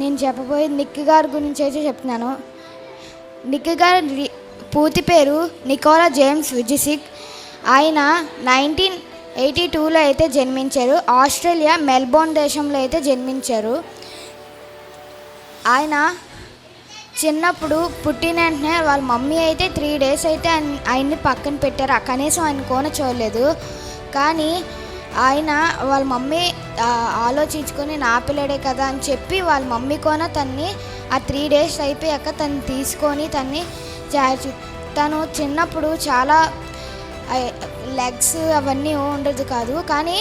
నేను చెప్పబోయే నిక్ గారి గురించి అయితే చెప్తున్నాను. నిక్ గారి పూర్తి పేరు నికోలా జేమ్స్ విజిసిక్. ఆయన నైన్టీన్ ఎయిటీ టూలో అయితే జన్మించారు. ఆస్ట్రేలియా మెల్బోర్న్ దేశంలో అయితే జన్మించారు. ఆయన చిన్నప్పుడు పుట్టిన వెంటనే వాళ్ళ మమ్మీ అయితే త్రీ డేస్ అయితే ఆయన్ని పక్కన పెట్టారు. ఆ కనీసం ఆయన కోన చూడలేదు. కానీ ఆయన వాళ్ళ మమ్మీ ఆలోచించుకొని నా పిల్లడే కదా అని చెప్పి వాళ్ళ మమ్మీ కూడా తన్ని ఆ త్రీ డేస్ అయిపోయాక తను తీసుకొని తన్ని చా- తను చిన్నప్పుడు చాలా లెగ్స్ అవన్నీ ఉండదు కాదు. కానీ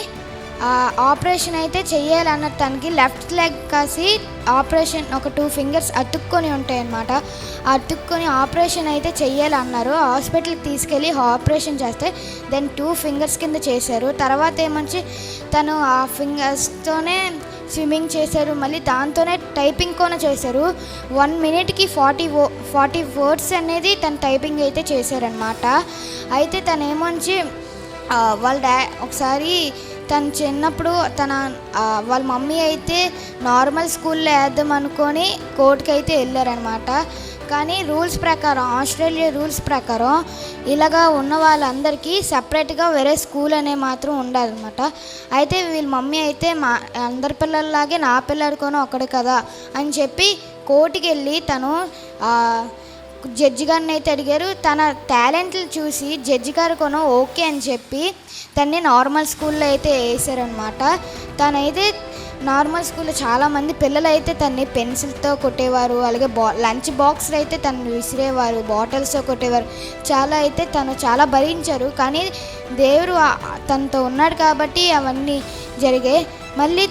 ఆపరేషన్ అయితే చేయాలన్న తనకి లెఫ్ట్ లెగ్ కాసి ఆపరేషన్ ఒక టూ ఫింగర్స్ అతుక్కొని ఉంటాయి అన్నమాట అతుక్కొని ఆపరేషన్ అయితే చెయ్యాలన్నారు హాస్పిటల్కి తీసుకెళ్ళి ఆపరేషన్ చేస్తే దెన్ టూ ఫింగర్స్ కింద చేశారు. తర్వాత ఏమంచి తను ఆ ఫింగర్స్తోనే స్విమ్మింగ్ చేశారు. మళ్ళీ దాంతోనే టైపింగ్ కూడా చేశారు. వన్ మినిట్కి ఫార్టీ వో ఫార్టీ వర్డ్స్ అనేది తను టైపింగ్ అయితే చేశారనమాట అయితే తను ఏమొంచి వాళ్ళ డా ఒకసారి తను చిన్నప్పుడు తన వాళ్ళ మమ్మీ అయితే నార్మల్ స్కూల్లో వేద్దాం అనుకొని కోర్టుకి అయితే వెళ్ళారనమాట కానీ రూల్స్ ప్రకారం ఆస్ట్రేలియా రూల్స్ ప్రకారం ఇలాగా ఉన్న వాళ్ళందరికీ సపరేట్గా వేరే స్కూల్ అనే మాత్రం ఉండాలన్నమాట అయితే వీళ్ళ మమ్మీ అయితే మా అందరి పిల్లల్లాగే నా పిల్లడుకొని ఒకడు కదా అని చెప్పి కోర్టుకి వెళ్ళి తను జడ్జి గారిని అయితే అడిగారు తన టాలెంట్లు చూసి జడ్జి గారు కొను ఓకే అని చెప్పి తన్ని నార్మల్ స్కూల్లో అయితే వేసారనమాట తనైతే నార్మల్ స్కూల్లో చాలామంది పిల్లలు అయితే తన్ని పెన్సిల్తో కొట్టేవారు అలాగే బా లంచ్ బాక్స్లో అయితే తను విసిరేవారు బాటిల్స్తో కొట్టేవారు. చాలా అయితే తను చాలా భరించారు కానీ దేవుడు తనతో ఉన్నాడు కాబట్టి అవన్నీ జరిగాయి. మళ్ళీ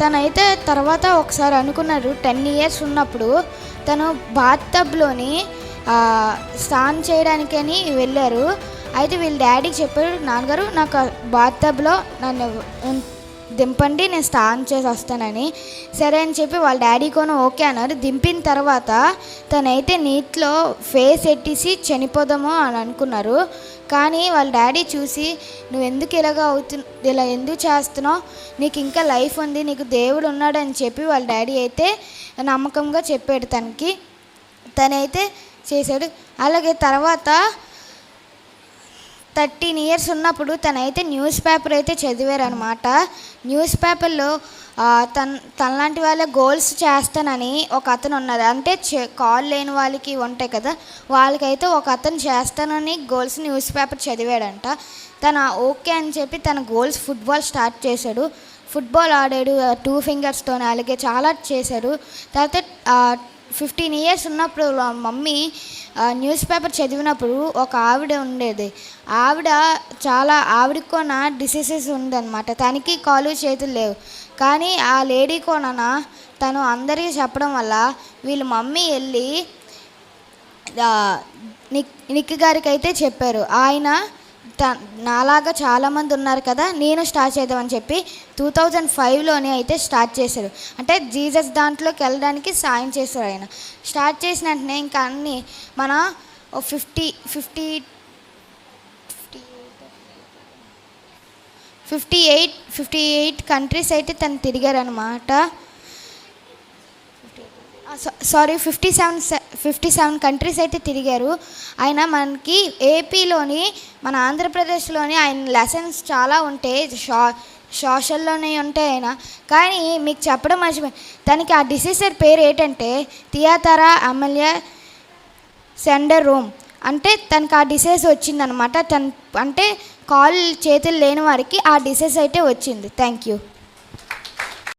తనైతే తర్వాత ఒకసారి అనుకున్నారు టెన్ ఇయర్స్ ఉన్నప్పుడు తను బాత్తబ్లోని స్నానం చేయడానికని వెళ్ళారు. అయితే వీళ్ళ డాడీకి చెప్పారు నాన్నగారు నాకు బాత్తబ్లో నన్ను దింపండి నేను స్నానం చేసి వస్తానని. సరే అని చెప్పి వాళ్ళ డాడీ కూడా ఓకే అన్నారు. దింపిన తర్వాత తనైతే నీటిలో ఫేస్ ఎట్టేసి చనిపోదామో అని అనుకున్నారు. కానీ వాళ్ళ డాడీ చూసి నువ్వు ఎందుకు ఇలాగ అవుతు ఇలా ఎందుకు చేస్తున్నావు? నీకు ఇంకా లైఫ్ ఉంది నీకు దేవుడు ఉన్నాడని చెప్పి వాళ్ళ డాడీ అయితే నమ్మకంగా చెప్పాడు తనకి. తనైతే చేశాడు. అలాగే తర్వాత థర్టీన్ ఇయర్స్ ఉన్నప్పుడు తనైతే న్యూస్ పేపర్ అయితే చదివారనమాట న్యూస్ పేపర్లో తన తనలాంటి వాళ్ళ గోల్స్ చేస్తానని ఒక అతను ఉన్నది. అంటే చె- కాల్ లేని వాళ్ళకి ఉంటాయి కదా వాళ్ళకైతే ఒక అతను చేస్తానని గోల్స్ న్యూస్ పేపర్ చదివాడంట. తన ఓకే అని చెప్పి తన గోల్స్ ఫుట్బాల్ స్టార్ట్ చేశాడు. ఫుట్బాల్ ఆడాడు టూ ఫింగర్స్తో అలాగే చాలా చేశాడు. తర్వాత ఫిఫ్టీన్ ఇయర్స్ ఉన్నప్పుడు మమ్మీ న్యూస్ పేపర్ చదివినప్పుడు ఒక ఆవిడ ఉండేది. ఆవిడ చాలా ఆవిడకి కొన డిసీజెస్ ఉందన్నమాట. తనకి కాలు చేతులు లేవు. కానీ ఆ లేడీ కొనన తను అందరికీ చెప్పడం వల్ల వీళ్ళ మమ్మీ వెళ్ళి నిక్ నిక్కి గారికి అయితే చెప్పారు. ఆయన నాలాగా చాలామంది ఉన్నారు కదా నేను స్టార్ట్ చేద్దామని చెప్పి టూ థౌజండ్ ఫైవ్లోనే అయితే స్టార్ట్ చేశారు. అంటే జీసస్ దాంట్లోకి వెళ్ళడానికి సాయం చేశారు ఆయన. స్టార్ట్ చేసిన వెంటనే ఇంకా అన్ని మన fifty fifty fifty eight fifty eight countries అయితే తను తిరిగారనమాట sorry fifty seven fifty seven countries అయితే తిరిగారు. ఆయన మనకి ఏపీలోని మన ఆంధ్రప్రదేశ్లోని ఆయన లెసన్స్ చాలా ఉంటాయి. షా సోషల్లోనే ఉంటాయి ఆయన. కానీ మీకు చెప్పడం మర్చిపోయి తనకి ఆ డిసీజర్ పేరు ఏంటంటే థియాతరా ఎమ్మెల్యే సెండర్ రూమ్. అంటే తనకు ఆ డిసీజ్ వచ్చిందనమాట. తన అంటే కాల్ చేతులు లేని వారికి ఆ డిసీజ్ అయితే వచ్చింది. Thank you